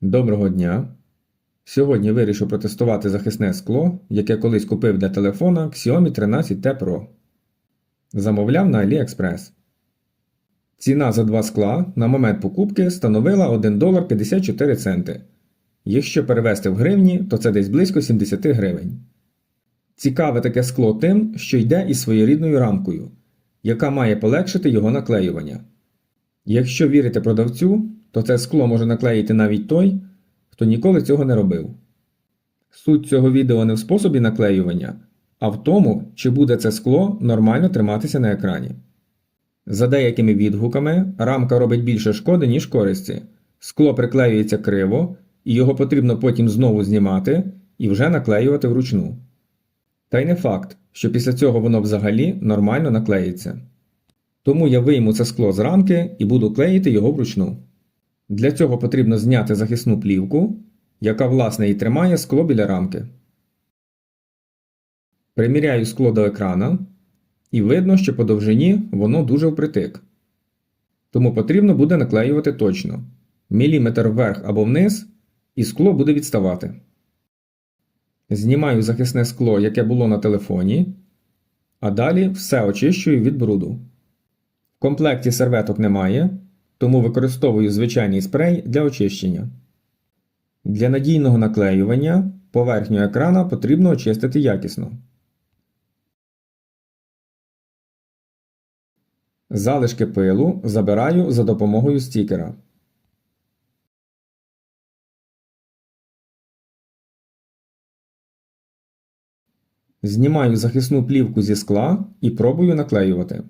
Доброго дня! Сьогодні вирішив протестувати захисне скло, яке колись купив для телефона Xiaomi 13T Pro. Замовляв на AliExpress. Ціна за два скла на момент покупки становила 1 долар 54 центи. Якщо перевести в гривні, то це десь близько 70 гривень. Цікаве таке скло тим, що йде із своєрідною рамкою, яка має полегшити його наклеювання. Якщо вірити продавцю, то це скло може наклеїти навіть той, хто ніколи цього не робив. Суть цього відео не в способі наклеювання, а в тому, чи буде це скло нормально триматися на екрані. За деякими відгуками, рамка робить більше шкоди, ніж користі. Скло приклеюється криво, і його потрібно потім знову знімати і вже наклеювати вручну. Та й не факт, що після цього воно взагалі нормально наклеїться. Тому я вийму це скло з рамки і буду клеїти його вручну. Для цього потрібно зняти захисну плівку, яка власне і тримає скло біля рамки. Приміряю скло до екрана, і видно, що по довжині воно дуже впритик. Тому потрібно буде наклеювати точно. Міліметр вверх або вниз, і скло буде відставати. Знімаю захисне скло, яке було на телефоні, а далі все очищую від бруду. В комплекті серветок немає, тому використовую звичайний спрей для очищення. Для надійного наклеювання поверхню екрана потрібно очистити якісно. Залишки пилу забираю за допомогою стікера. Знімаю захисну плівку зі скла і пробую наклеювати.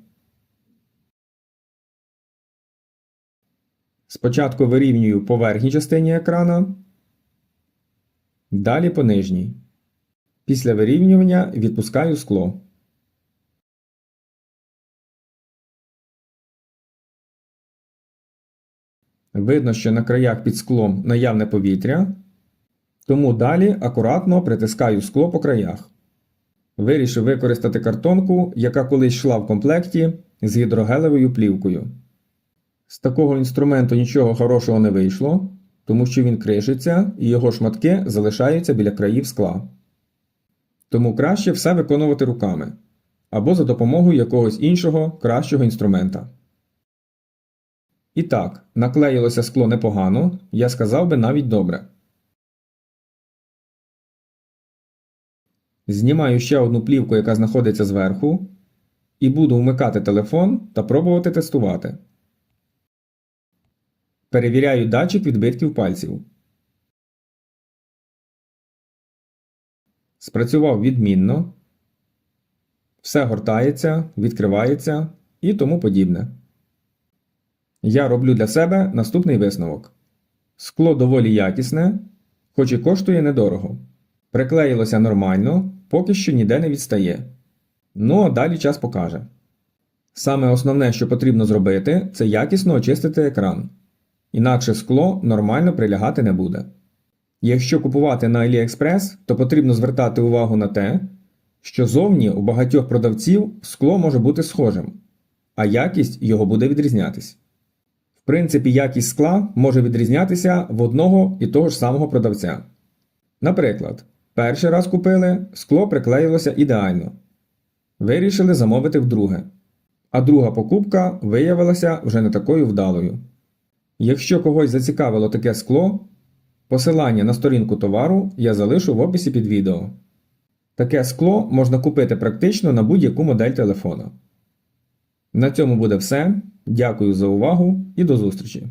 Спочатку вирівнюю по верхній частині екрана, далі по нижній. Після вирівнювання відпускаю скло. Видно, що на краях під склом наявне повітря, тому далі акуратно притискаю скло по краях. Вирішив використати картонку, яка колись йшла в комплекті з гідрогелевою плівкою. З такого інструменту нічого хорошого не вийшло, тому що він кришиться і його шматки залишаються біля країв скла. Тому краще все виконувати руками або за допомогою якогось іншого кращого інструмента. І так, наклеїлося скло непогано, я сказав би навіть добре. Знімаю ще одну плівку, яка знаходиться зверху, і буду вмикати телефон та пробувати тестувати. Перевіряю датчик відбитків пальців. Спрацював відмінно. Все гортається, відкривається і тому подібне. Я роблю для себе наступний висновок. Скло доволі якісне, хоч і коштує недорого. Приклеїлося нормально, поки що ніде не відстає. Ну а далі час покаже. Саме основне, що потрібно зробити, це якісно очистити екран. Інакше скло нормально прилягати не буде. Якщо купувати на AliExpress, то потрібно звертати увагу на те, що зовні у багатьох продавців скло може бути схожим, а якість його буде відрізнятись. В принципі, якість скла може відрізнятися в одного і того ж самого продавця. Наприклад, перший раз купили, скло приклеїлося ідеально. Вирішили замовити вдруге. А друга покупка виявилася вже не такою вдалою. Якщо когось зацікавило таке скло, посилання на сторінку товару я залишу в описі під відео. Таке скло можна купити практично на будь-яку модель телефона. На цьому буде все. Дякую за увагу і до зустрічі!